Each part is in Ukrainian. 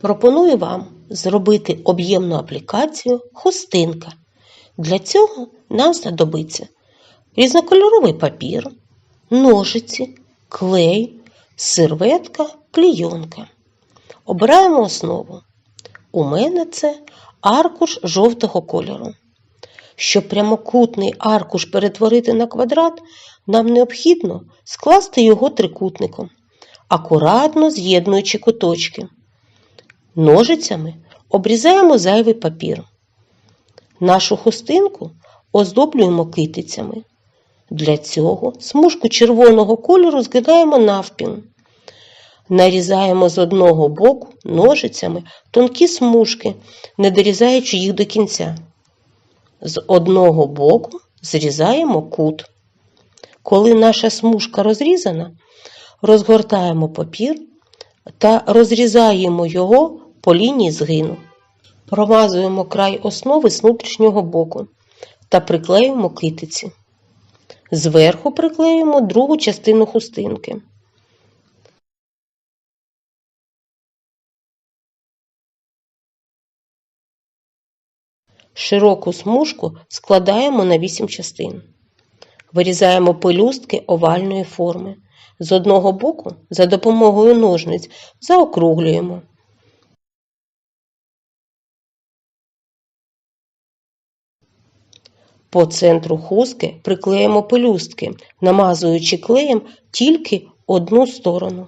Пропоную вам зробити об'ємну аплікацію хустинка. Для цього нам знадобиться різнокольоровий папір, ножиці, клей, серветка, клійонка. Обираємо основу. У мене це аркуш жовтого кольору. Щоб прямокутний аркуш перетворити на квадрат, нам необхідно скласти його трикутником, акуратно з'єднуючи куточки. Ножицями обрізаємо зайвий папір. Нашу хустинку оздоблюємо китицями. Для цього смужку червоного кольору згинаємо навпіл. Нарізаємо з одного боку ножицями тонкі смужки, не дорізаючи їх до кінця. З одного боку зрізаємо кут. Коли наша смужка розрізана, розгортаємо папір та розрізаємо його по лінії згину. Промазуємо край основи з внутрішнього боку та приклеюємо китиці. Зверху приклеюємо другу частину хустинки. Широку смужку складаємо на 8 частин. Вирізаємо пелюстки овальної форми. З одного боку за допомогою ножниць заокруглюємо. По центру хустки приклеїмо пелюстки, намазуючи клеєм тільки одну сторону.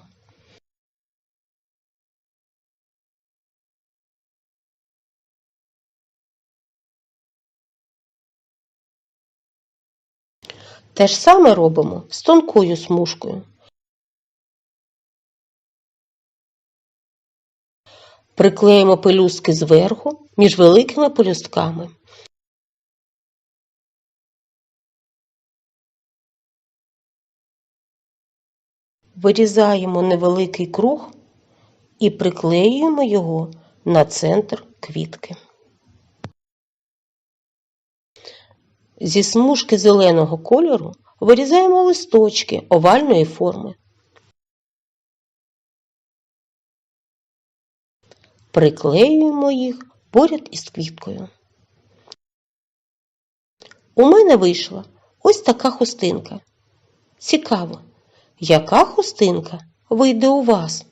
Те ж саме робимо з тонкою смужкою. Приклеїмо пелюстки зверху між великими пелюстками. Вирізаємо невеликий круг і приклеюємо його на центр квітки. Зі смужки зеленого кольору вирізаємо листочки овальної форми. Приклеюємо їх поряд із квіткою. У мене вийшла ось така хустинка. Цікаво, яка хустинка вийде у вас?